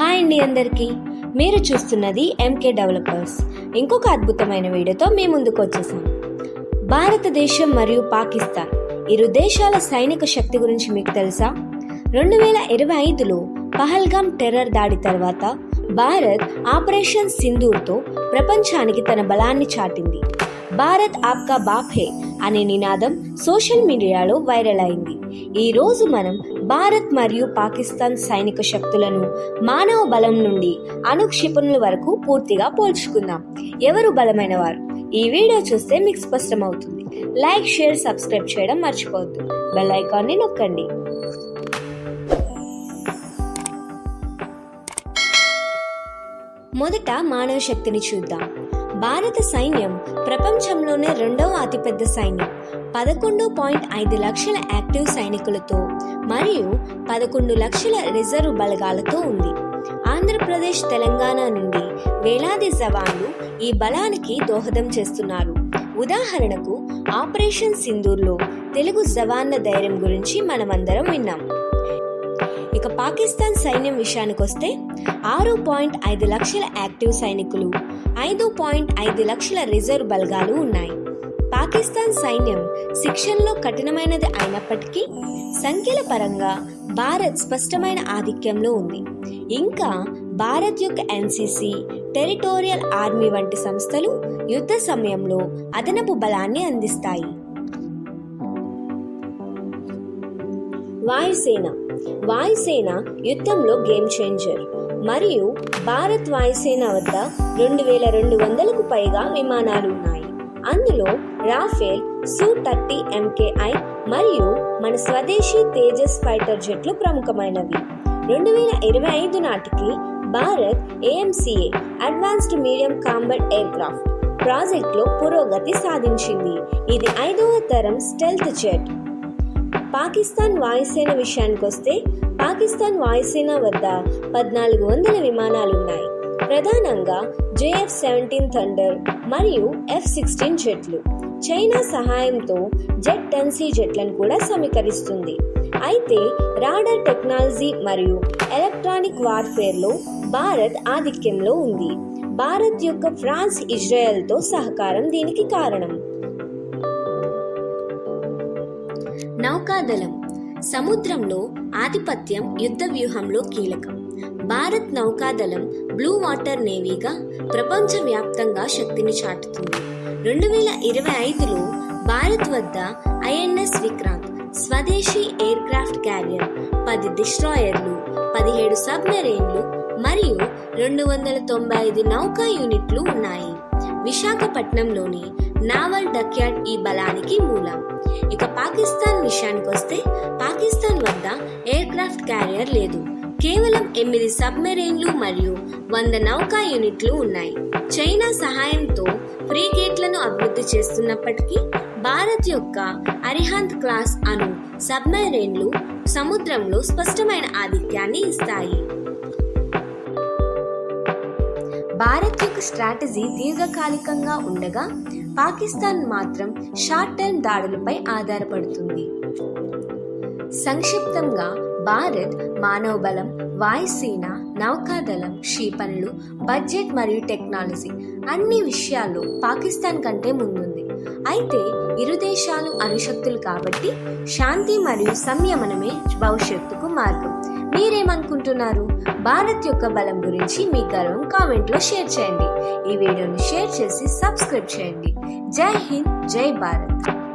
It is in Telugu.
హాయ్ అండి అందరికీ. మీరు చూస్తున్నది ఎంకే డెవలపర్స్ ఇంకొక అద్భుతమైన వీడియోతో మీ ముందుకు వచ్చేసాం. భారతదేశం మరియు పాకిస్తాన్. ఇరు దేశాల సైనిక శక్తి గురించి మీకు తెలుసా? రెండు వేల ఇరవై ఐదులో పహల్గామ్ టెర్రర్ దాడి తర్వాత భారత్ ఆపరేషన్ సింధూర్తో ప్రపంచానికి తన బలాన్ని చాటింది. భారత్ ఆప్కా బాప్ హే అనే నినాదం సోషల్ మీడియాలో వైరల్ అయింది. ఈ రోజు మనం భారత్ మరియు పాకిస్తాన్ సైనిక శక్తులను మానవ బలం నుండి అణుక్షిపణుల వరకు పూర్తిగా పోల్చుకుందాం. ఎవరు బలమైన వారు ఈ వీడియో చూస్తే మీకు స్పష్టమవుతుంది. లైక్ షేర్ సబ్స్క్రైబ్ చేయడం మర్చిపోవద్దు. బెల్ ఐకాన్ని నొక్కండి. మొదట మానవ శక్తిని చూద్దాం. భారత సైన్యం ప్రపంచంలోనే రెండవ అతిపెద్ద సైన్యం. పదకొండు పాయింట్ ఐదు లక్షల యాక్టివ్ సైనికులతో మరియు పదకొండు లక్షల రిజర్వ్ బలగాలతో ఉంది. ఆంధ్రప్రదేశ్ తెలంగాణ నుండి వేలాది జవాన్లు ఈ బలానికి దోహదం చేస్తున్నారు. ఉదాహరణకు ఆపరేషన్ సింధూర్లో తెలుగు జవాన్ల ధైర్యం గురించి మనమందరం విన్నాం. ఇక పాకిస్తాన్ సైన్యం విషయానికొస్తే ఆరు పాయింట్ ఐదు లక్షల యాక్టివ్ సైనికులు ఐదు పాయింట్ ఐదు లక్షల రిజర్వ్ బలగాలు ఉన్నాయి. పాకిస్తాన్ సైన్యం శిక్షణలో కఠినమైనది అయినప్పటికీ సంఖ్యల పరంగా భారత్ స్పష్టమైన ఆధిక్యంలో ఉంది. ఇంకా భారత్ యొక్క ఎన్సిసి టెరిటోరియల్ ఆర్మీ వంటి సంస్థలు యుద్ధ సమయంలో అదనపు బలాన్ని అందిస్తాయి. వాయుసేన. వాయుసేన యుద్ధంలో గేమ్ చేంజర్. మరియు భారత్ వాయుసేన వద్ద రెండు వేల రెండు వందలకు పైగా విమానాలు ఉన్నాయి. అందులో రాఫేల్ సూ థర్టీ ఎంకేఐ మరియు మన స్వదేశీ తేజస్ ఫైటర్ జెట్లు ప్రముఖమైనవి. రెండు వేల ఇరవై ఐదు నాటికి Bharat AMCA advanced medium combat aircraft ప్రాజెక్టులో పురోగతి సాధించింది. ఇది ఐదవ తరం స్టెల్త్ జెట్. పాకిస్తాన్ వాయుసేన విషయానికి వస్తే పాకిస్తాన్ వాయుసేన వద్ద పద్నాలుగు వందల విమానాలున్నాయి. ప్రధానంగా జేఎఫ్ సెవెంటీన్ థండర్ మరియు ఎఫ్ సిక్స్టీన్ జెట్లు. చైనా సహాయంతో జెట్ టెన్సీ జెట్లను కూడా సమీకరిస్తుంది. అయితే రాడర్ టెక్నాలజీ మరియు ఎలక్ట్రానిక్ వార్ఫేర్లో భారత్ ఆధిక్యంలో ఉంది. భారత్ యొక్క ఫ్రాన్స్ ఇజ్రాయెల్తో సహకారం దీనికి కారణం. నౌకాదళం. సముద్రంలో ఆధిపత్యం యుద్ధ వ్యూహంలో కీలకం. భారత్ నౌకాదళం బ్లూ వాటర్ నేవీగా ప్రపంచవ్యాప్తంగా శక్తిని చాటుతుంది. రెండు వేల ఇరవై ఐదులో భారత్ వద్ద ఐఎన్ఎస్ విక్రాంత్ స్వదేశీ ఎయిర్ క్రాఫ్ట్ క్యారియర్ పది డిస్ట్రాయర్లు పదిహేడు సబ్మెరైన్లు మరియు రెండు వందల తొంభై ఐదు నౌకా యూనిట్లు ఉన్నాయి. విశాఖపట్నంలోని నావల్ డక్యార్డ్ ఈ బలానికి మూలం. ఇక పాకిస్తాన్ విషయానికి వస్తే పాకిస్తాన్ వద్ద ఎయిర్ క్రాఫ్ట్ క్యారియర్ లేదు. కేవలం ఎనిమిది సబ్మెరైన్లు మరియు వంద నౌకా యూనిట్లు ఉన్నాయి. చైనా సహాయంతో ఫ్రీగేట్లను అభివృద్ధి చేస్తున్నప్పటికీ భారత్ యొక్క అరిహాంత్ క్లాస్ అను సబ్మెరైన్లు సముద్రంలో స్పష్టమైన ఆధిక్యాన్ని ఇస్తాయి. భారత్ యొక్క స్ట్రాటజీ దీర్ఘకాలికంగా ఉండగా పాకిస్తాన్ మాత్రం షార్ట్ టర్మ్ దాడులపై ఆధారపడుతుంది. సంక్షిప్తంగా భారత్ మానవ బలం వాయుసేన నౌకాదళం క్షిపణులు బడ్జెట్ మరియు టెక్నాలజీ అన్ని విషయాల్లో పాకిస్తాన్ కంటే ముందుంది. అయితే ఇరు దేశాలు అణుశక్తులు కాబట్టి శాంతి మరియు సంయమనమే భవిష్యత్తుకు మార్గం. మీరేమనుకుంటున్నారు? భారత్ యొక్క బలం గురించి మీ గర్వం కామెంట్లో షేర్ చేయండి. ఈ వీడియోను షేర్ చేసి సబ్స్క్రైబ్ చేయండి. జై హింద్ జై భారత్.